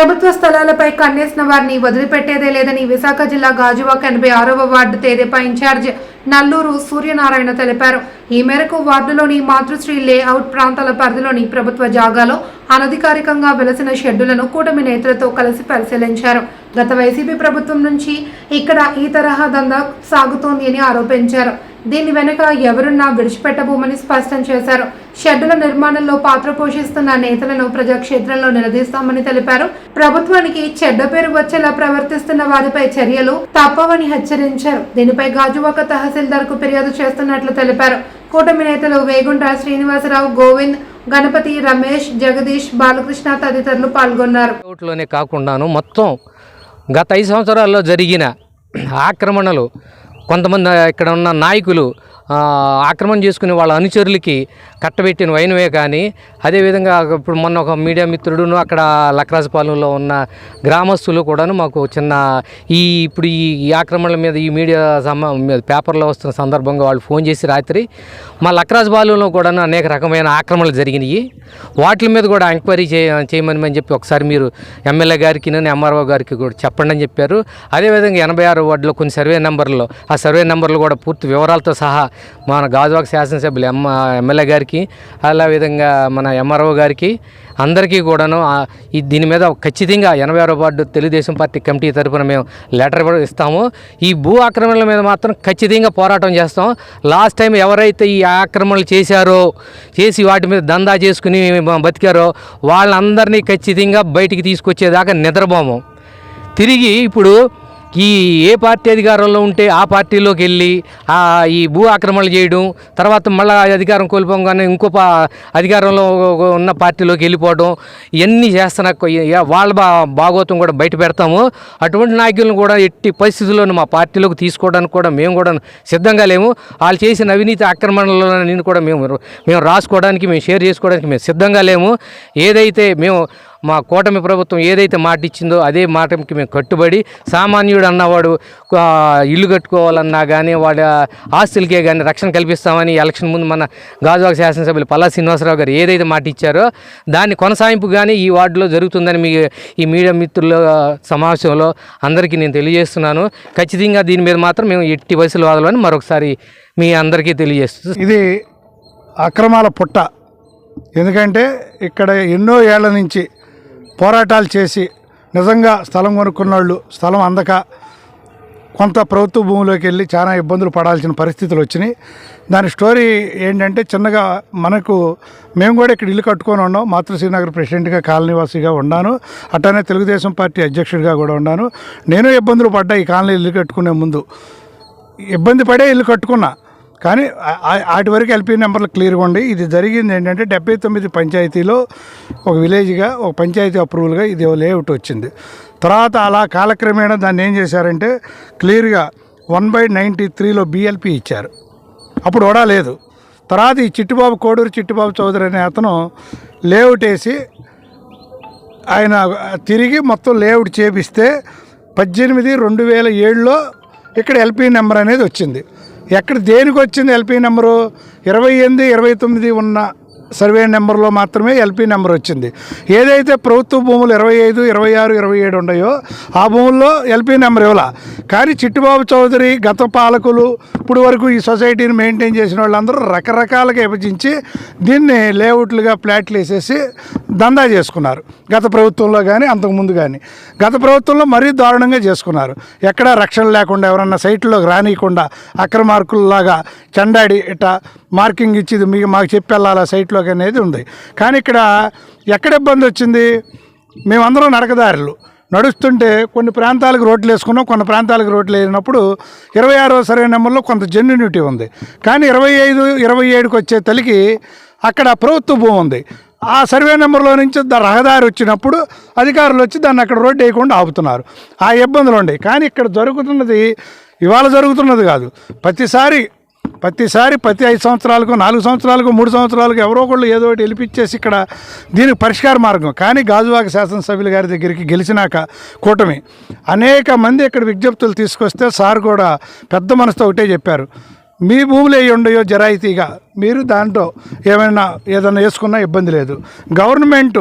ప్రభుత్వ స్థలాలపై కన్నేసిన వారిని వదిలిపెట్టేదే లేదని విశాఖ జిల్లా గాజువాక ఎనభై ఆరవ వార్డు తేదేపా ఇన్ఛార్జ్ నల్లూరు సూర్యనారాయణ తెలిపారు. ఈ మేరకు వార్డులోని మాతృశ్రీ లేఅవుట్ ప్రాంతాల పరిధిలోని ప్రభుత్వ జాగాలో అనధికారికంగా వెలసిన షెడ్డులను కూటమి నేతలతో కలిసి పరిశీలించారు. గత వైసీపీ ప్రభుత్వం నుంచి ఇక్కడ ఈ తరహా దందా సాగుతోంది అని ఆరోపించారు. దీని వెనుక ఎవరున్నా విడిచిపెట్టబోమని స్పష్టం చేశారు. షెడ్డుల నిర్మాణంలో పాత్ర పోషిస్తున్న నేతలను ప్రజాక్షేత్రంలో నిలదీస్తామని తెలిపారు. ప్రభుత్వానికి చెడ్డ పేరు వచ్చేలా ప్రవర్తిస్తున్న వారిపై చర్యలు తప్పవని హెచ్చరించారు. దీనిపై గాజువాక తహసీల్దార్కు ఫిర్యాదు చేస్తున్నట్లు తెలిపారు. కూటమి నేతలు వేగుంట శ్రీనివాసరావు గోవింద్ గణపతి రమేష్ జగదీష్ బాలకృష్ణ తదితరులు పాల్గొన్నారు. కాకుండాను మొత్తం గత ఐదు సంవత్సరాల్లో జరిగిన ఆక్రమణలు కొంతమంది ఇక్కడ ఉన్న నాయకులు ఆక్రమణ చేసుకునే వాళ్ళ అనుచరులకి కట్టబెట్టిన వైనవే కానీ అదేవిధంగా ఇప్పుడు మొన్న ఒక మీడియా మిత్రుడును అక్కడ లక్రాజపాలెంలో ఉన్న గ్రామస్తులు కూడాను మాకు చిన్న ఈ ఇప్పుడు ఈ ఆక్రమణల మీద ఈ మీడియా సమ మీద పేపర్లో వస్తున్న సందర్భంగా వాళ్ళు ఫోన్ చేసి రాత్రి మా లక్రాజపాలెంలో కూడా అనేక రకమైన ఆక్రమణలు జరిగినాయి. వాటి మీద కూడా ఎంక్వైరీ చేయ చేయమని అని చెప్పి ఒకసారి మీరు ఎమ్మెల్యే గారికి ఎంఆర్ఓ గారికి కూడా చెప్పండి అని చెప్పారు. అదేవిధంగా ఎనభై ఆరు వార్డులో కొన్ని సర్వే నెంబర్లు ఆ సర్వే నెంబర్లు కూడా పూర్తి వివరాలతో సహా మన గాజువాక శాసనసభ్యులు ఎమ్ ఎమ్మెల్యే గారికి అలా విధంగా మన ఎంఆర్ఓ గారికి అందరికీ కూడాను ఈ దీని మీద ఖచ్చితంగా ఎనభై ఆరో వార్డు తెలుగుదేశం పార్టీ కమిటీ తరఫున మేము లెటర్ కూడా ఇస్తాము. ఈ భూ ఆక్రమణల మీద మాత్రం ఖచ్చితంగా పోరాటం చేస్తాం. లాస్ట్ టైం ఎవరైతే ఈ ఆక్రమణలు చేశారో చేసి వాటి మీద దందా చేసుకుని బతికారో వాళ్ళందరినీ ఖచ్చితంగా బయటికి తీసుకొచ్చేదాకా నిద్రపోము. తిరిగి ఇప్పుడు ఈ ఏ పార్టీ అధికారంలో ఉంటే ఆ పార్టీలోకి వెళ్ళి ఈ భూ ఆక్రమణలు చేయడం తర్వాత మళ్ళీ అధికారం కోల్పోగానే ఇంకో పా అధికారంలో ఉన్న పార్టీలోకి వెళ్ళిపోవడం ఇవన్నీ చేస్తున్న వాళ్ళ బా భాగోతం కూడా బయట పెడతాము. అటువంటి నాయకులను కూడా ఎట్టి పరిస్థితుల్లోనూ మా పార్టీలోకి తీసుకోవడానికి కూడా మేము కూడా సిద్ధంగా లేము. వాళ్ళు చేసిన అవినీతి ఆక్రమణలో నేను కూడా మేము మేము రాసుకోవడానికి మేము షేర్ చేసుకోవడానికి మేము సిద్ధంగా లేము. ఏదైతే మేము మా కూటమి ప్రభుత్వం ఏదైతే మాట ఇచ్చిందో అదే మాటకి మేము కట్టుబడి సామాన్యుడు అన్నవాడు ఇల్లు కట్టుకోవాలన్నా కానీ వాడి ఆస్తులకే కానీ రక్షణ కల్పిస్తామని ఎలక్షన్ ముందు మన గాజువాక శాసనసభ్యులు పల్లా శ్రీనివాసరావు గారు ఏదైతే మాట ఇచ్చారో దాన్ని కొనసాగింపు కానీ ఈ వార్డులో జరుగుతుందని మీ ఈ మీడియా మిత్రుల సమావేశంలో అందరికీ నేను తెలియజేస్తున్నాను. ఖచ్చితంగా దీని మీద మాత్రం మేము ఎట్టి వయసులు వాదలని మరొకసారి మీ అందరికీ తెలియజేస్తుంది ఇది అక్రమాల పుట్ట. ఎందుకంటే ఇక్కడ ఎన్నో ఏళ్ళ నుంచి పోరాటాలు చేసి నిజంగా స్థలం కొనుక్కున్న వాళ్ళు స్థలం అందక కొంత ప్రభుత్వ భూమిలోకి వెళ్ళి చాలా ఇబ్బందులు పడాల్సిన పరిస్థితులు వచ్చినాయి. దాని స్టోరీ ఏంటంటే చిన్నగా మనకు మేము కూడా ఇక్కడ ఇల్లు కట్టుకొని ఉన్నాం. మాతృశ్రీనగర్ ప్రెసిడెంట్గా కాలనీవాసిగా ఉన్నాను. అట్టనే తెలుగుదేశం పార్టీ అధ్యక్షుడిగా కూడా ఉన్నాను. నేను ఇబ్బందులు పడ్డా ఈ కాలనీ ఇల్లు కట్టుకునే ముందు. ఇబ్బంది పడే ఇల్లు కట్టుకున్నా. కానీ ఆ- వాటి వరకు ఎల్పీ నెంబర్లు క్లియర్గా ఉండి ఇది జరిగింది ఏంటంటే డెబ్బై తొమ్మిది పంచాయతీలో ఒక విలేజ్గా ఒక పంచాయతీ అప్రూవల్గా ఇది లేఅవుట్ వచ్చింది. తర్వాత అలా కాలక్రమేణా దాన్ని ఏం చేశారంటే క్లియర్గా వన్ బై నైంటీ త్రీలో బీఎల్పీ ఇచ్చారు. అప్పుడు కూడా లేదు. తర్వాత ఈ చిట్టుబాబు కోడూరు చిట్టుబాబు చౌదరి అనే అతను లేఅవుట్ వేసి ఆయన తిరిగి మొత్తం లేఅవుట్ చేపిస్తే పద్దెనిమిది రెండు వేల ఏడులో ఇక్కడ ఎల్పి నెంబర్ అనేది వచ్చింది. ఎక్కడ దేనికి వచ్చింది ఎల్పి నెంబరు? ఇరవై ఎనిమిది ఇరవై తొమ్మిది ఉన్న సర్వే నెంబర్లో మాత్రమే ఎల్పి నెంబర్ వచ్చింది. ఏదైతే ప్రభుత్వ భూములు ఇరవై ఐదు ఇరవై ఆరు ఇరవై ఏడు ఉన్నాయో ఆ భూముల్లో ఎల్పి నెంబర్ ఇవ్వాల. కానీ చిట్టుబాబు చౌదరి గత పాలకులు ఇప్పుడు వరకు ఈ సొసైటీని మెయింటైన్ చేసిన వాళ్ళందరూ రకరకాలుగా విభజించి దీన్ని లేఅవుట్లుగా ప్లాట్లు వేసేసి దందా చేసుకున్నారు. గత ప్రభుత్వంలో కానీ అంతకుముందు కానీ గత ప్రభుత్వంలో మరీ దారుణంగా చేసుకున్నారు. ఎక్కడా రక్షణ లేకుండా ఎవరన్నా సైట్లోకి రానియకుండా అక్రమార్కుల్లాగా చెండాడి ఇట మార్కింగ్ ఇచ్చి మీకు మాకు చెప్పి వెళ్ళాలి ఆ సైట్లోకి అనేది ఉంది. కానీ ఇక్కడ ఎక్కడ ఇబ్బంది వచ్చింది? మేమందరం నడకదారులు నడుస్తుంటే కొన్ని ప్రాంతాలకు రోడ్లు వేసుకున్నాం కొన్ని ప్రాంతాలకు రోడ్లు వేసినప్పుడు ఇరవై ఆరో సర్వే నెంబర్లో కొంత జెన్యునిటీ ఉంది. కానీ ఇరవై ఐదు ఇరవై ఏడుకి వచ్చే తలికి అక్కడ ప్రభుత్వ భూమి ఉంది. ఆ సర్వే నెంబర్లో నుంచి దా రహదారి వచ్చినప్పుడు అధికారులు వచ్చి దాన్ని అక్కడ రోడ్డు వేయకుండా ఆపుతున్నారు. ఆ ఇబ్బందులు ఉన్నాయి. కానీ ఇక్కడ జరుగుతున్నది ఇవాళ జరుగుతున్నది కాదు. ప్రతిసారి ప్రతిసారి ప్రతి ఐదు సంవత్సరాలకు నాలుగు సంవత్సరాలకు మూడు సంవత్సరాలకు ఎవరో ఒకళ్ళు ఏదో ఒకటి వెళ్ళిపించేసి ఇక్కడ దీనికి పరిష్కార మార్గం. కానీ గాజువాక శాసనసభ్యుల గారి దగ్గరికి గెలిచినాక కూటమి. అనేక మంది ఇక్కడ విజ్ఞప్తులు తీసుకొస్తే సార్ కూడా పెద్ద మనసుతో ఒకటే చెప్పారు. మీ భూములు ఏ ఉండయో జరాయితీగా. మీరు దాంట్లో ఏమైనా ఏదైనా వేసుకున్నా ఇబ్బంది లేదు. గవర్నమెంట్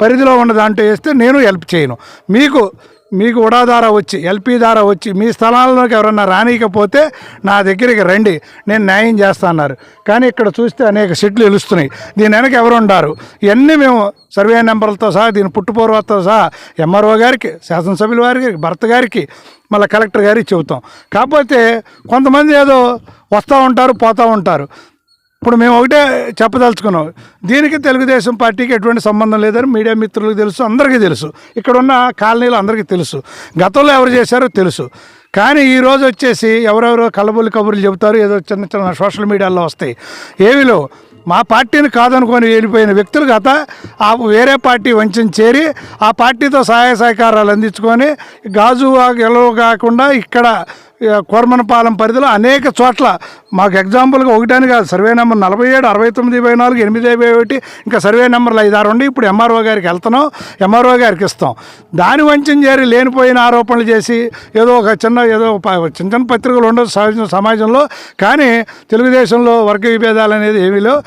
పరిధిలో ఉన్న దాంట్లో వేస్తే నేను హెల్ప్ చేయను. మీకు మీకు ఉడా ద్వారా వచ్చి ఎల్పీ ద్వారా వచ్చి మీ స్థలాల్లోకి ఎవరన్నా రానియకపోతే నా దగ్గరికి రండి నేను న్యాయం చేస్తాన్నారు. కానీ ఇక్కడ చూస్తే అనేక సెట్లు వెలుస్తున్నాయి దీని వెనక ఎవరు ఉండారు? ఇవన్నీ మేము సర్వే నెంబర్లతో సహా దీని పుట్టుపూర్వతో సహా ఎంఆర్ఓ గారికి శాసనసభ్యుల వారికి భర్త గారికి మళ్ళీ కలెక్టర్ గారికి చెబుతాం. కాకపోతే కొంతమంది ఏదో వస్తూ ఉంటారు పోతూ ఉంటారు. ఇప్పుడు మేము ఒకటే చెప్పదలుచుకున్నాం. దీనికి తెలుగుదేశం పార్టీకి ఎటువంటి సంబంధం లేదని మీడియా మిత్రులకు తెలుసు అందరికీ తెలుసు. ఇక్కడ ఉన్న కాలనీలు అందరికీ తెలుసు. గతంలో ఎవరు చేశారో తెలుసు. కానీ ఈ రోజు వచ్చేసి ఎవరెవరో కళ్ళబొల్లి కబుర్లు చెబుతారు ఏదో చిన్న చిన్న సోషల్ మీడియాలో వస్తాయి. ఏవిలో? మా పార్టీని కాదనుకొని వెళ్ళిపోయిన వ్యక్తులు గత ఆ వేరే పార్టీ వంచిన చేరి ఆ పార్టీతో సహాయ సహకారాలు అందించుకొని గాజు గెలవ కాకుండా ఇక్కడ కోరమనపాలెం పరిధిలో అనేక చోట్ల మాకు ఎగ్జాంపుల్గా ఒకటని కాదు సర్వే నెంబర్ నలభై ఏడు అరవై తొమ్మిది ఇరవై నాలుగు ఎనిమిది ఇరవై ఒకటి ఇంకా సర్వే నెంబర్లు ఐదు ఆరు ఉండి ఇప్పుడు ఎంఆర్ఓ గారికి వెళ్తున్నాం. ఎంఆర్ఓ గారికి ఇస్తాం. దాని వంచన చేరి లేనిపోయిన ఆరోపణలు చేసి ఏదో ఒక చిన్న ఏదో ఒక చిన్న చిన్న పత్రికలు ఉండదు సమాజంలో. కానీ తెలుగుదేశంలో వర్గ విభేదాలు అనేది ఏమీ లేవు.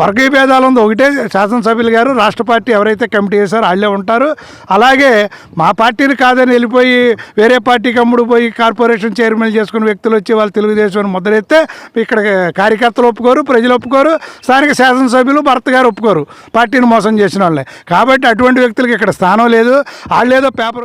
వర్గీ భేదాలు ఉంది. ఒకటే శాసనసభ్యులు గారు రాష్ట్ర పార్టీ ఎవరైతే కమిటీ చేశారో వాళ్ళే ఉంటారు. అలాగే మా పార్టీని కాదని వెళ్ళిపోయి వేరే పార్టీకి అమ్ముడు పోయి కార్పొరేషన్ చైర్మన్ చేసుకున్న వ్యక్తులు వచ్చి వాళ్ళు తెలుగుదేశం ముద్రెత్తే ఇక్కడ కార్యకర్తలు ఒప్పుకోరు ప్రజలు ఒప్పుకోరు స్థానిక శాసనసభ్యులు భర్త గారు ఒప్పుకోరు. పార్టీని మోసం చేసిన వాళ్ళే. కాబట్టి అటువంటి వ్యక్తులకి ఇక్కడ స్థానం లేదు. వాళ్ళు పేపర్